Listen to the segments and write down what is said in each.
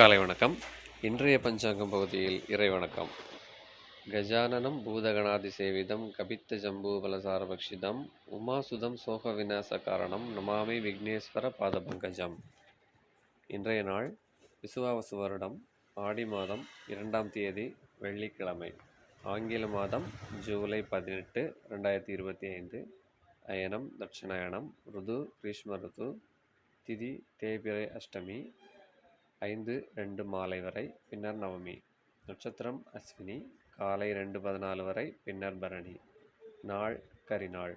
காலை வணக்கம். இன்றைய பஞ்சாங்கம் பகுதியில் இறை வணக்கம். கஜானனம் பூதகணாதி சேவிதம் கபித்த ஜம்பூ பலசாரபக்ஷிதம் உமாசுதம் சோக விநாச காரணம் நமாமி விக்னேஸ்வர பாதபங்கஜம் இன்றைய நாள் விசுவாவசு வருடம் ஆடி மாதம் இரண்டாம் தேதி வெள்ளிக்கிழமை. ஆங்கில மாதம் ஜூலை பதினெட்டு ரெண்டாயிரத்தி இருபத்தி ஐந்து. அயனம் தட்சிணாயனம் ருது கிரீஷ்ம ருது திதி தேபிரை அஷ்டமி ஐந்து ரெண்டு மாலை வரை பின்னர் நவமி. நட்சத்திரம் அஸ்வினி காலை ரெண்டு பதினாலு வரை பின்னர் பரணி. நாள் கரிநாள்.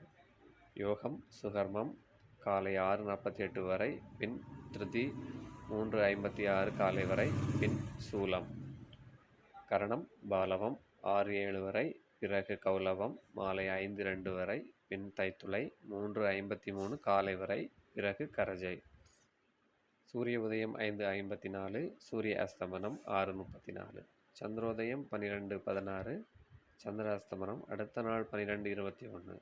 யோகம் சுகர்மம் காலை ஆறு நாற்பத்தி எட்டு வரை பின் திருதி மூன்று ஐம்பத்தி ஆறு காலை வரை பின் சூலம். கரணம் பாலவம் ஆறு ஏழு வரை பிறகு கௌலவம் மாலை ஐந்து ரெண்டு வரை பின் தைத்துளை மூன்று ஐம்பத்தி மூணு காலை வரை பிறகு கரஜை. சூரிய உதயம் ஐந்து ஐம்பத்தி நாலு சூரிய அஸ்தமனம் ஆறு முப்பத்தி நாலு சந்திரோதயம் பன்னிரெண்டு பதினாறு சந்திர அஸ்தமனம் அடுத்த நாள் பன்னிரெண்டு இருபத்தி ஒன்று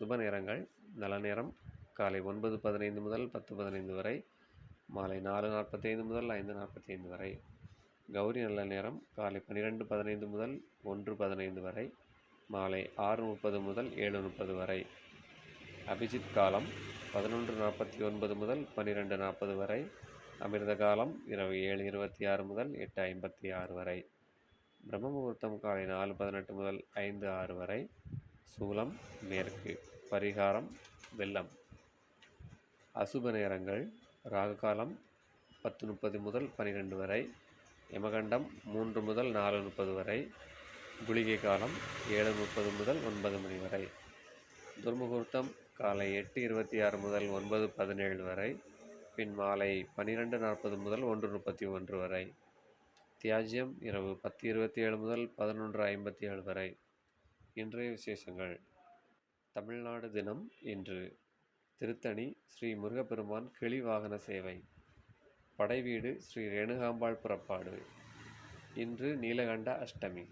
சுப நேரங்கள் நல்ல நேரம் காலை ஒன்பது பதினைந்து முதல் பத்து பதினைந்து வரை மாலை நாலு நாற்பத்தைந்து முதல் ஐந்து நாற்பத்தைந்து வரை கௌரி நல்ல நேரம் காலை பன்னிரெண்டு பதினைந்து முதல் ஒன்று பதினைந்து வரை மாலை ஆறு முப்பது முதல் ஏழு முப்பது வரை. அபிஜித் காலம் பதினொன்று நாற்பத்தி ஒன்பது முதல் பன்னிரெண்டு நாற்பது வரை. அமிர்த காலம் இரவு ஏழு இருபத்தி ஆறு முதல் எட்டு ஐம்பத்தி ஆறு வரை. பிரம்ம முகூர்த்தம் காலை நாலு பதினெட்டு முதல் ஐந்து ஆறு வரை. சூலம் மேற்கு. பரிகாரம் வெள்ளம். அசுப நேரங்கள் ராகு காலம் பத்து முப்பது முதல் பன்னிரெண்டு வரை. யமகண்டம் மூன்று முதல் நாலு முப்பது வரை. குளிகை காலம் ஏழு முப்பது முதல் ஒன்பது மணி வரை. துர்முகூர்த்தம் காலை எட்டு இருபத்தி ஆறு முதல் ஒன்பது பதினேழு வரை பின் மாலை பன்னிரெண்டு நாற்பது முதல் ஒன்று முப்பத்தி ஒன்று வரை தியாஜ்யம் இரவு பத்து இருபத்தி ஏழு முதல் பதினொன்று ஐம்பத்தி ஏழு வரை. இன்றைய விசேஷங்கள். தமிழ்நாடு தினம் இன்று. திருத்தணி ஸ்ரீ முருகப்பெருமான் கிளி வாகன சேவை. படைவீடு ஸ்ரீ ரேணுகாம்பாள் புறப்பாடு. இன்று நீலகண்ட அஷ்டமி.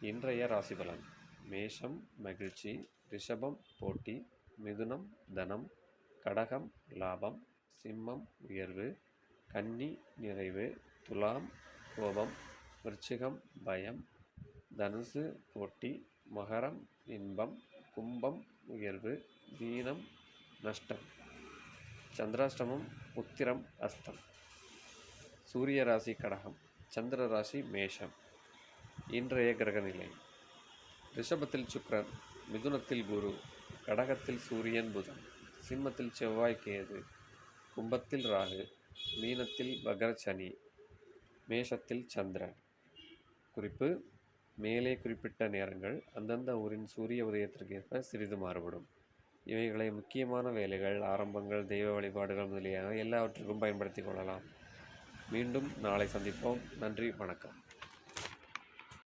இன்றைய ராசிபலன். மேஷம் மகிழ்ச்சி. ரிஷபம் போட்டி மிதுனம் தனம் கடகம் லாபம் சிம்மம் உயர்வு கன்னி நிறைவு துலாம் கோபம் விருச்சிகம் பயம் தனுசு போட்டி மகரம் இன்பம் கும்பம் உயர்வு தீனம் நஷ்டம். சந்திராஷ்டமம் உத்திரம் அஸ்தம். சூரிய ராசி கடகம். சந்திர ராசி மேஷம். இன்றைய கிரகநிலை. ரிஷபத்தில் சுக்கிரன். மிதுனத்தில் குரு கடகத்தில் சூரியன் புதன் சிம்மத்தில் செவ்வாய் கேது கும்பத்தில் ராகு மீனத்தில் வகர சனி மேஷத்தில் சந்திரன். குறிப்பு மேலே குறிப்பிட்ட நேரங்கள் அந்தந்த ஊரின் சூரிய உதயத்திற்கேற்ப சிறிது மாறுபடும். இவைகளை முக்கியமான வேலைகள் ஆரம்பங்கள் தெய்வ வழிபாடுகள் முதலியன எல்லாவற்றுக்கும் பயன்படுத்திக் கொள்ளலாம். மீண்டும் நாளை சந்திப்போம். நன்றி வணக்கம்.